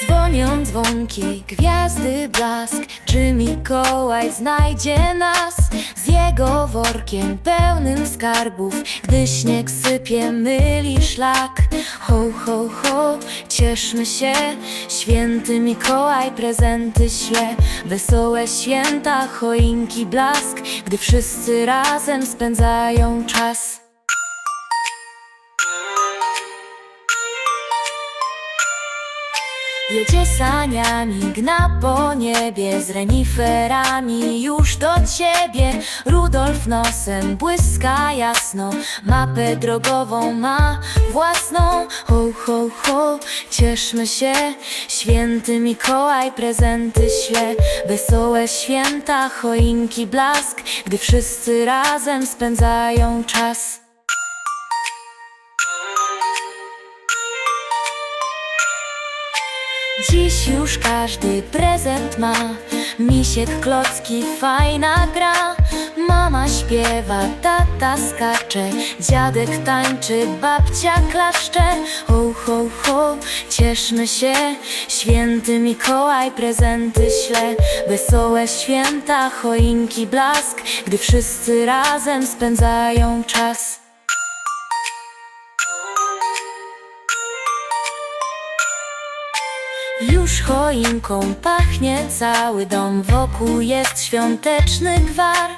Dzwonią dzwonki, gwiazdy blask. Czy Mikołaj znajdzie nas? Z jego workiem pełnym skarbów. Gdy śnieg sypie, myli szlak. Ho, ho, ho, cieszmy się. Święty Mikołaj prezenty śle. Wesołe święta, choinki blask. Gdy wszyscy razem spędzają czas Jedzie saniami, gna po niebie Z reniferami. Już do ciebie Rudolf nosem błyska jasno. Mapę drogową ma własną. Ho, ho, ho, cieszmy się. Święty Mikołaj prezenty śle. Wesołe święta, choinki blask. Gdy wszyscy razem spędzają czas Dziś już każdy prezent ma. Misiek, klocki, fajna gra. Mama śpiewa, tata skacze. Dziadek tańczy, babcia klaszcze. Ho, ho, ho, cieszmy się. Święty Mikołaj prezenty śle. Wesołe święta, choinki, blask. Gdy wszyscy razem spędzają czas Już choinką pachnie cały dom, wokół jest świąteczny gwar.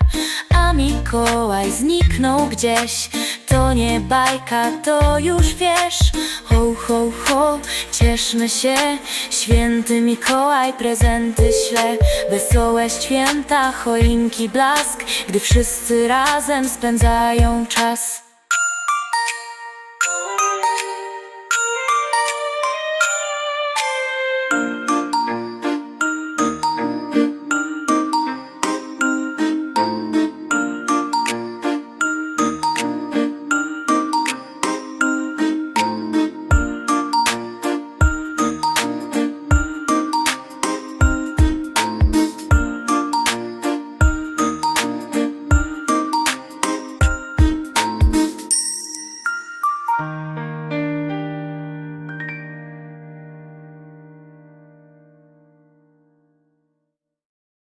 A Mikołaj zniknął gdzieś, to nie bajka, to już wiesz. Ho, ho, ho, cieszmy się, święty Mikołaj prezenty śle. Wesołe święta, choinki blask, gdy wszyscy razem spędzają czas